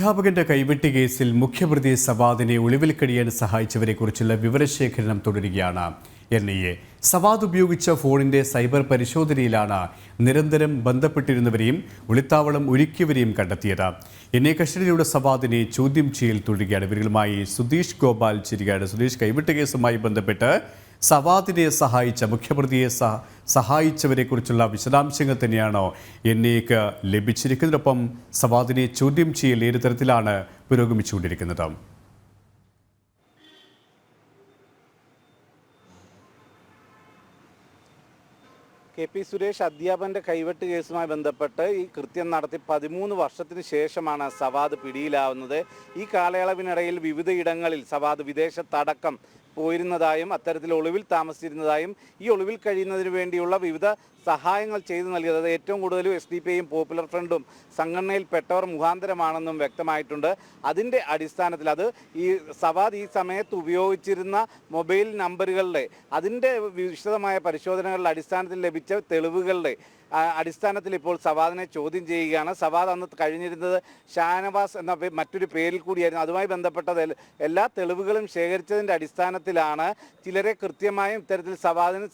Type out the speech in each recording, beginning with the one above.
അധ്യാപകന്റെ കൈവെട്ടി കേസിൽ മുഖ്യപ്രതി സവാദിനെ ഒളിവിൽ കഴിയാൻ സഹായിച്ചവരെക്കുറിച്ചുള്ള വിവരശേഖരണം തുടരുകയാണ്. എൻ ഐ എ സവാദ് ഉപയോഗിച്ച ഫോണിന്റെ സൈബർ പരിശോധനയിലാണ് നിരന്തരം ബന്ധപ്പെട്ടിരുന്നവരെയും ഒളിത്താവളം ഒരുക്കിയവരെയും കണ്ടെത്തിയത്. ഐ കസ്റ്റഡിയിലുള്ള സവാദിനെ ചോദ്യം ചെയ്യൽ തുടരുകയാണ്. ഇവരുമായി സുധീഷ് ഗോപാൽ ചിരികാട് സുധീഷ് കൈവിട്ട കേസുമായി ബന്ധപ്പെട്ട് സവാദിനെ സഹായിച്ച മുഖ്യപ്രതിയെ സഹ സഹായിച്ചവരെക്കുറിച്ചുള്ള വിശദാംശങ്ങൾ തന്നെയാണോ എൻ ഐക്ക് ലഭിച്ചിരിക്കുന്നതിനൊപ്പം സവാദിനെ ചോദ്യം ചെയ്യൽ ഏത് തരത്തിലാണ് പുരോഗമിച്ചുകൊണ്ടിരിക്കുന്നത്. കെ പി സുരേഷ് അധ്യാപകന്റെ കൈവെട്ട് കേസുമായി ബന്ധപ്പെട്ട് ഈ കൃത്യം നടത്തി പതിമൂന്ന് വർഷത്തിന് ശേഷമാണ് സവാദ് പിടിയിലാവുന്നത്. ഈ കാലയളവിനിടയിൽ വിവിധയിടങ്ങളിൽ സവാദ് വിദേശത്തടക്കം പോയിരുന്നതായും അത്തരത്തിൽ ഒളിവിൽ താമസിച്ചിരുന്നതായും ഈ ഒളിവിൽ കഴിയുന്നതിന് വേണ്ടിയുള്ള വിവിധ സഹായങ്ങൾ ചെയ്തു നൽകിയത് അത് ഏറ്റവും കൂടുതൽ എസ് ഡി പി ഐയും പോപ്പുലർ ഫ്രണ്ടും സംഘടനയിൽപ്പെട്ടവർ മുഖാന്തരമാണെന്നും വ്യക്തമായിട്ടുണ്ട്. അതിന്റെ അടിസ്ഥാനത്തിൽ അത് ഈ സവാദ് ഈ സമയത്ത് ഉപയോഗിച്ചിരുന്ന മൊബൈൽ നമ്പറുകളുടെ അതിന്റെ വിശദമായ പരിശോധനകളുടെ അടിസ്ഥാനത്തിൽ ലഭിച്ച തെളിവുകളുടെ അടിസ്ഥാനത്തിൽ ഇപ്പോൾ സവാദിനെ ചോദ്യം ചെയ്യുകയാണ്. സവാദ് അന്ന് കഴിഞ്ഞിരുന്നത് ഷാനവാസ് എന്ന മറ്റൊരു പേരിൽ കൂടിയായിരുന്നു. അതുമായി ബന്ധപ്പെട്ട എല്ലാ തെളിവുകളും ശേഖരിച്ചതിന്റെ അടിസ്ഥാനത്തിലാണ് ചിലരെ കൃത്യമായും ഇത്തരത്തിൽ സവാദിന്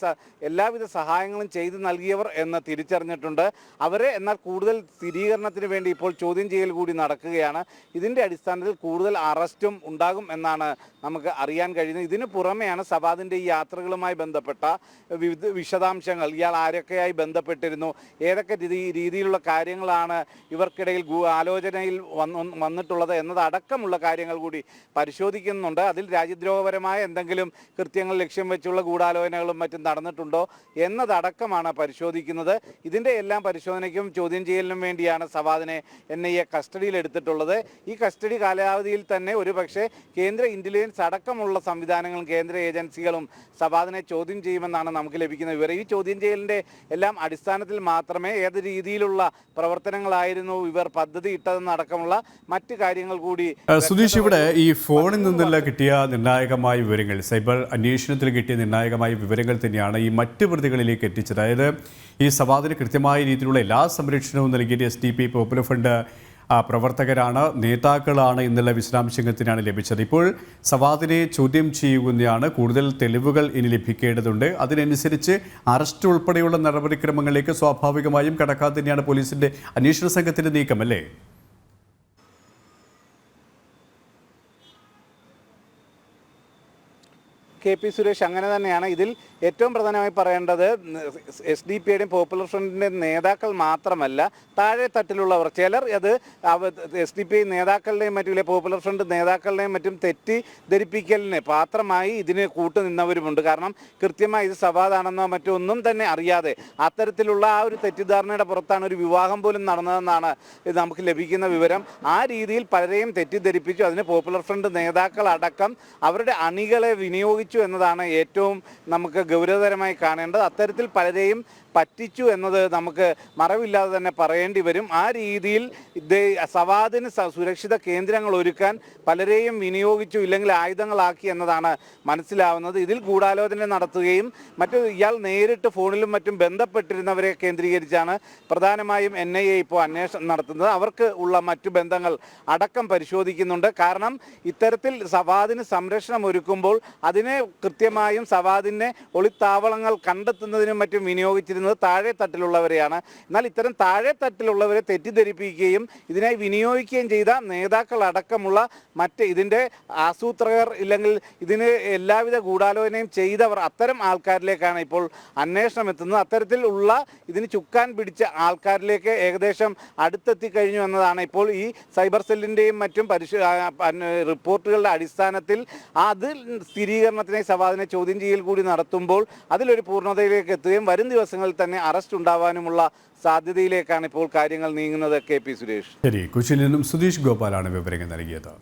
എല്ലാവിധ സഹായങ്ങളും ചെയ്തു നൽകിയവർ എന്ന് തിരിച്ചറിഞ്ഞിട്ടുണ്ട്. അവരെ എന്നാൽ കൂടുതൽ സ്ഥിരീകരണത്തിന് വേണ്ടി ഇപ്പോൾ ചോദ്യം ചെയ്യൽ കൂടി നടക്കുകയാണ്. ഇതിന്റെ അടിസ്ഥാനത്തിൽ കൂടുതൽ അറസ്റ്റും ഉണ്ടാകും എന്നാണ് നമുക്ക് അറിയാൻ കഴിയുന്നത്. ഇതിന് പുറമെയാണ് സവാദിന്റെ ഈ യാത്രകളുമായി ബന്ധപ്പെട്ട വിവിധ വിശദാംശങ്ങൾ. ഇയാൾ ആരൊക്കെയായി ബന്ധപ്പെട്ടിരുന്നു? ഏതൊക്കെ രീതി- രീതിയിലുള്ള കാര്യങ്ങളാണ് ഇവർക്കിടയിൽ ആലോചനയിൽ വന്ന് വന്നിട്ടുള്ളത് എന്നതടക്കമുള്ള കാര്യങ്ങൾ കൂടി പരിശോധിക്കുന്നുണ്ട്. അതിൽ രാജ്യദ്രോഹപരമായ എന്തെങ്കിലും കൃത്യങ്ങൾ ലക്ഷ്യം വെച്ചുള്ള ഗൂഢാലോചനകളും മറ്റും നടന്നിട്ടുണ്ടോ എന്നതടക്കമാണ് പരിശോധിക്കുന്നത്. ഇതിന്റെ എല്ലാം പരിശോധനയ്ക്കും ചോദ്യം ചെയ്യലിനും വേണ്ടിയാണ് സവാദിനെ എൻ ഐ എ കസ്റ്റഡിയിൽ എടുത്തിട്ടുള്ളത്. ഈ കസ്റ്റഡി കാലാവധിയിൽ തന്നെ ഒരുപക്ഷെ കേന്ദ്ര ഇന്റലിജൻസ് അടക്കമുള്ള സംവിധാനങ്ങളും കേന്ദ്ര ഏജൻസികളും സവാദിനെ ചോദ്യം ചെയ്യുമെന്നാണ് നമുക്ക് ലഭിക്കുന്ന വിവരം. ഈ ചോദ്യം ചെയ്യലിന്റെ എല്ലാം അടിസ്ഥാനത്തിൽ മാത്രമേ ഏത് രീതിയിലുള്ള പ്രവർത്തനങ്ങളായിരുന്നു ഇവർ പദ്ധതി ഇട്ടതെന്നടക്കമുള്ള മറ്റ് കാര്യങ്ങൾ കൂടി സുധീഷ് ഇവിടെ ഈ ഫോണിൽ നിന്നുള്ള കിട്ടിയ നിർണായകമായ വിവരങ്ങൾ സൈബർ അന്വേഷണത്തിൽ കിട്ടിയ നിർണായകമായ വിവരങ്ങൾ തന്നെയാണ് ഈ മറ്റ് പ്രതികളിലേക്ക് എത്തിച്ചത്. അതായത് ഈ സവാദിന് കൃത്യമായ രീതിയിലുള്ള എല്ലാ സംരക്ഷണവും നൽകിയിട്ട് S D P popular front പ്രവർത്തകരാണ് നേതാക്കളാണ് എന്നുള്ള വിശദാംശങ്ങൾ തന്നെയാണ് ലഭിച്ചത്. ഇപ്പോൾ സവാദിനെ ചോദ്യം ചെയ്യുകയാണ്. കൂടുതൽ തെളിവുകൾ ഇനി ലഭിക്കേണ്ടതുണ്ട്. അതിനനുസരിച്ച് അറസ്റ്റ് ഉൾപ്പെടെയുള്ള നടപടിക്രമങ്ങളിലേക്ക് സ്വാഭാവികമായും കടക്കാതെ തന്നെയാണ് പോലീസിന്റെ അന്വേഷണ സംഘത്തിന്റെ നീക്കം അല്ലേ? കെ പി സുരേഷ് അങ്ങനെ തന്നെയാണ്. ഇതിൽ ഏറ്റവും പ്രധാനമായി പറയേണ്ടത് എസ് ഡി പി യുടെയും പോപ്പുലർ ഫ്രണ്ടിന്റെ നേതാക്കൾ മാത്രമല്ല താഴെ തട്ടിലുള്ളവർ. ചിലർ അത് എസ് ഡി പി നേതാക്കളുടെയും മറ്റും ഇല്ലെ പോപ്പുലർ ഫ്രണ്ട് നേതാക്കളുടെയും മറ്റും തെറ്റിദ്ധരിപ്പിക്കലിന് പാത്രമായി ഇതിന് കൂട്ടുനിന്നവരുമുണ്ട് കാരണം കൃത്യമായി ഇത് സവാദാണെന്നോ മറ്റോ ഒന്നും തന്നെ അറിയാതെ അത്തരത്തിലുള്ള ആ ഒരു തെറ്റിദ്ധാരണയുടെ പുറത്താണ് ഒരു വിവാഹം പോലും നടന്നതെന്നാണ് ഇത് നമുക്ക് ലഭിക്കുന്ന വിവരം. ആ രീതിയിൽ പലരെയും തെറ്റിദ്ധരിപ്പിച്ചു. അതിന് പോപ്പുലർ ഫ്രണ്ട് നേതാക്കളടക്കം അവരുടെ അണികളെ വിനിയോഗിച്ചു എന്നതാണ് ഏറ്റവും നമുക്ക് ഗൗരവതരമായി കാണേണ്ടത്. അത്തരത്തിൽ പലരെയും പറ്റിച്ചു എന്നത് നമുക്ക് മറവില്ലാതെ തന്നെ പറയേണ്ടി വരും. ആ രീതിയിൽ സവാദിന് സുരക്ഷിത കേന്ദ്രങ്ങൾ ഒരുക്കാൻ പലരെയും വിനിയോഗിച്ചു ഇല്ലെങ്കിൽ ആയുധങ്ങളാക്കി എന്നതാണ് മനസ്സിലാവുന്നത്. ഇതിൽ ഗൂഢാലോചന നടത്തുകയും മറ്റു ഇയാൾ നേരിട്ട് ഫോണിലും മറ്റും ബന്ധപ്പെട്ടിരുന്നവരെ കേന്ദ്രീകരിച്ചാണ് പ്രധാനമായും എൻ ഐ എ ഇപ്പോൾ അന്വേഷണം നടത്തുന്നത്. അവർക്ക് ഉള്ള മറ്റു ബന്ധങ്ങൾ അടക്കം പരിശോധിക്കുന്നുണ്ട്. കാരണം ഇത്തരത്തിൽ സവാദിന് സംരക്ഷണം ഒരുക്കുമ്പോൾ അതിനെ കൃത്യമായും സവാദിനെ ഒളിത്താവളങ്ങൾ കണ്ടെത്തുന്നതിനും മറ്റും വിനിയോഗിച്ചിരുന്നത് താഴെ തട്ടിലുള്ളവരെയാണ്. എന്നാൽ ഇത്തരം താഴെ തട്ടിലുള്ളവരെ തെറ്റിദ്ധരിപ്പിക്കുകയും ഇതിനായി വിനിയോഗിക്കുകയും ചെയ്ത നേതാക്കൾ അടക്കമുള്ള മറ്റ് ഇതിന്റെ ആസൂത്രകർ ഇല്ലെങ്കിൽ ഇതിന് എല്ലാവിധ ഗൂഢാലോചനയും ചെയ്തവർ അത്തരം ആൾക്കാരിലേക്കാണ് ഇപ്പോൾ അന്വേഷണം എത്തുന്നത്. അത്തരത്തിലുള്ള ഇതിന് ചുക്കാൻ പിടിച്ച ആൾക്കാരിലേക്ക് ഏകദേശം അടുത്തെത്തി കഴിഞ്ഞു എന്നതാണ് ഇപ്പോൾ ഈ സൈബർ സെല്ലിന്റെയും മറ്റും പരിശോ റിപ്പോർട്ടുകളുടെ അടിസ്ഥാനത്തിൽ അത് സ്ഥിരീകരണത്തിനായി സവാദിനെ ചോദ്യം ചെയ്യൽ കൂടി നടത്തുമ്പോൾ അതിലൊരു പൂർണതയിലേക്ക് എത്തുകയും വരും ദിവസങ്ങളിൽ തന്നെ അറസ്റ്റ് ഉണ്ടാവാനുമുള്ള സാധ്യതയിലേക്കാണ് ഇപ്പോൾ കാര്യങ്ങൾ നീങ്ങുന്നത് കെ പി സുരേഷ്. ശരി കൊച്ചിയിൽ നിന്നും സുധീഷ് ഗോപാലാണ് വിവരങ്ങൾ നൽകിയത്.